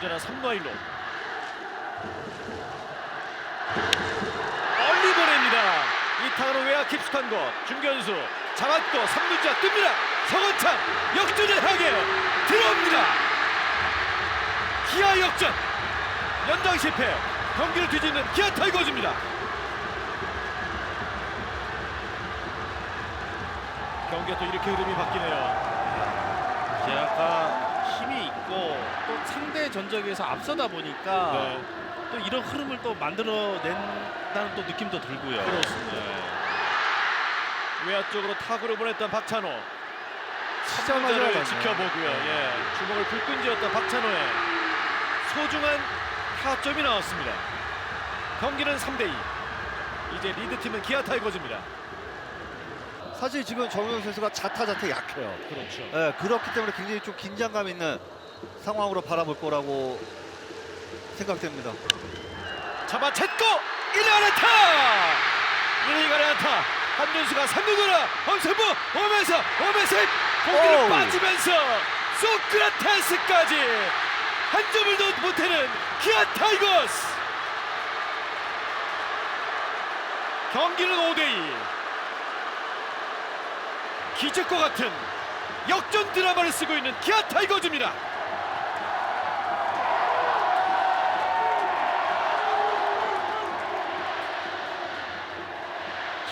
주자나 3루 1루 멀리 보냅니다. 이 타구는 외야 깊숙한 곳 중견수. 잡았고 3루자 뜹니다. 서건창 역전을 향해 들어옵니다. 기아 역전. 연장 실패. 경기를 뒤집는 기아 타이거즈입니다. 경기가 또 이렇게 흐름이 바뀌네요. 제아가 상대 전적에서 앞서다 보니까 네. 또 이런 흐름을 또 만들어낸다는 또 느낌도 들고요. 그렇습니다. 네. 외야 쪽으로 타구를 보냈던 박찬호 가네요. 지켜보고요. 예, 주먹을 불끈 쥐었던 박찬호의 소중한 타점이 나왔습니다. 경기는 3대 2. 이제 리드팀은 기아 타이거즈입니다. 사실 지금 정우영 선수가 자타자타 약해요. 그렇죠. 예, 그렇기 때문에 굉장히 좀 긴장감 있는 상황으로 바라볼 거라고 생각됩니다. 잡아챘고 1루 안타! 1루 안타! 한준수가 3루 돌아 엄세부 오면서 오면서 공기를. 빠지면서 소크라테스까지 한 점을 더 못하는 기아 타이거스 경기는 5대2 기적과 같은 역전 드라마를 쓰고 있는 기아 타이거즈입니다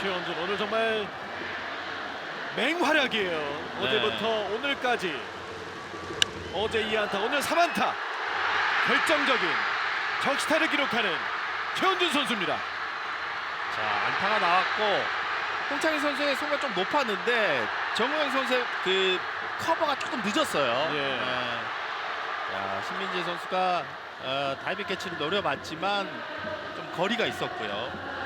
최원준 오늘 정말 맹활약이에요. 네. 어제부터 오늘까지 어제 2안타 오늘 3안타 결정적인 적시타를 기록하는 최원준 선수입니다. 자 안타가 나왔고 홍창희 선수의 손가 좀 높았는데 정우영 선수의 그 커버가 조금 늦었어요. 예. 네. 자 신민재 선수가 어, 다이빙 캐치를 노려봤지만 좀 거리가 있었고요.